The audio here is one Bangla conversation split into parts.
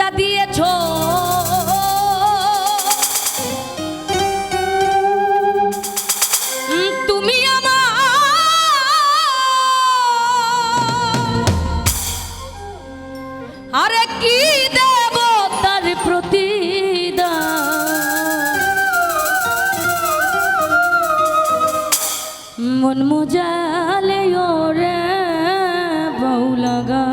পূজা দিয়েছ। তুমি আমার আরে কি দেব তার প্রতি মন মোজালে ওরে বউ লাগা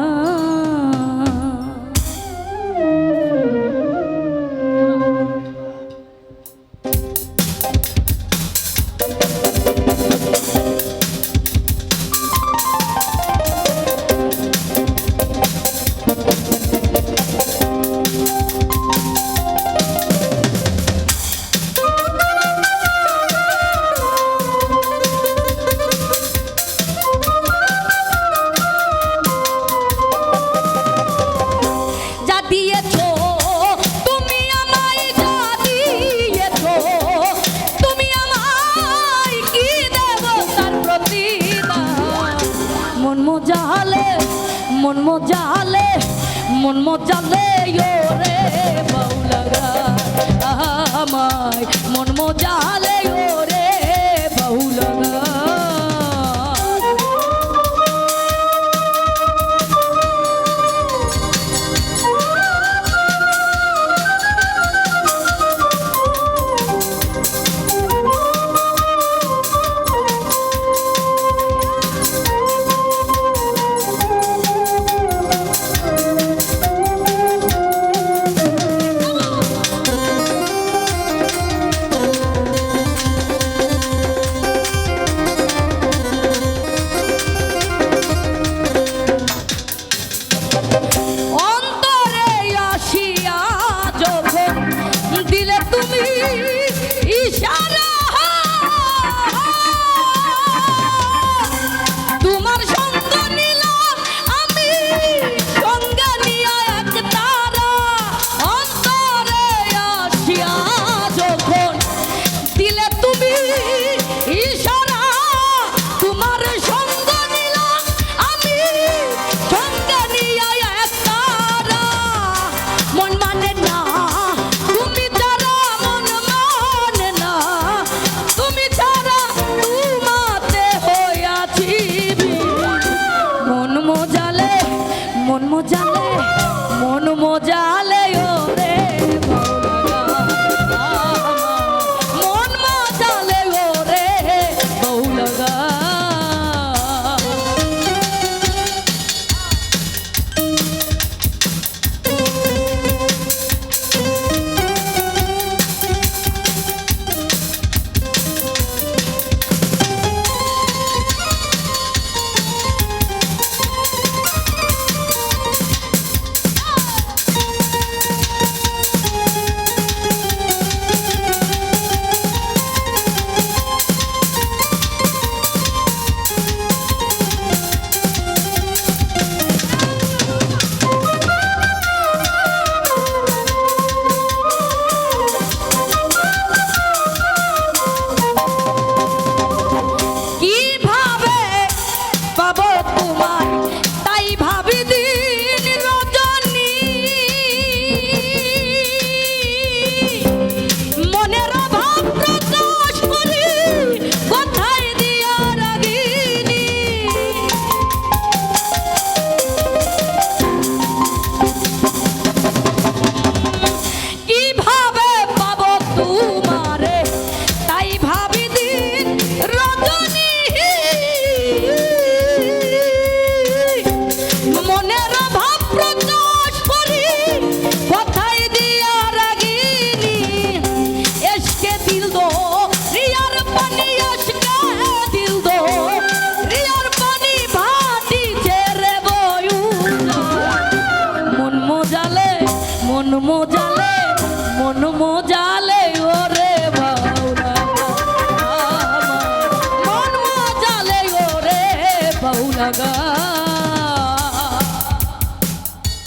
মন মোজালে মন মোজালে মন মোজালে রে বাউলা আহা মাই মন মোজালে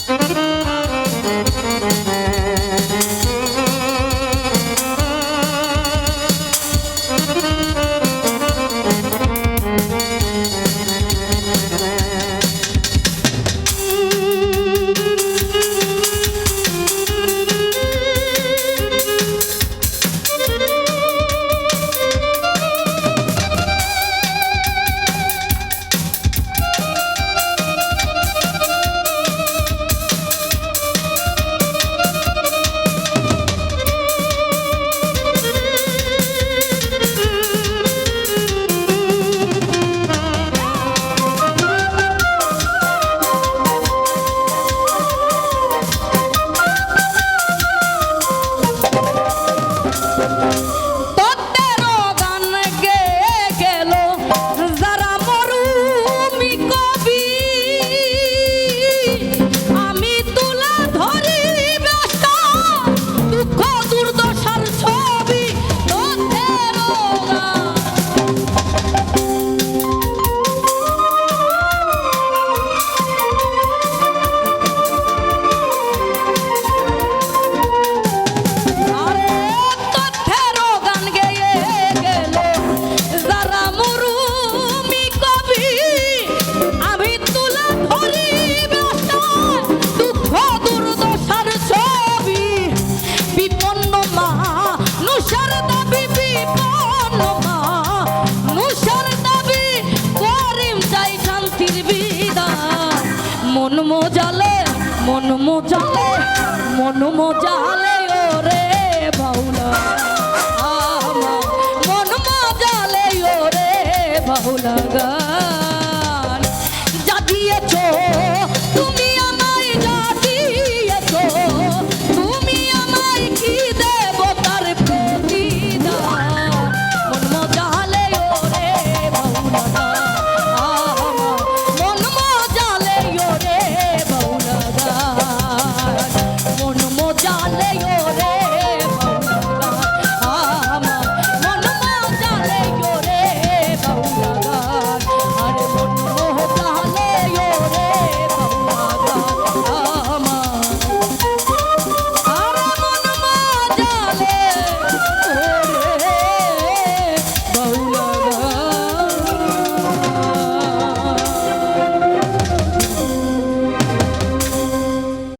Música মোজালে মন মোজালে ওরে বাউলা। আমার মন মোজালে ওরে বাউলা গান 我的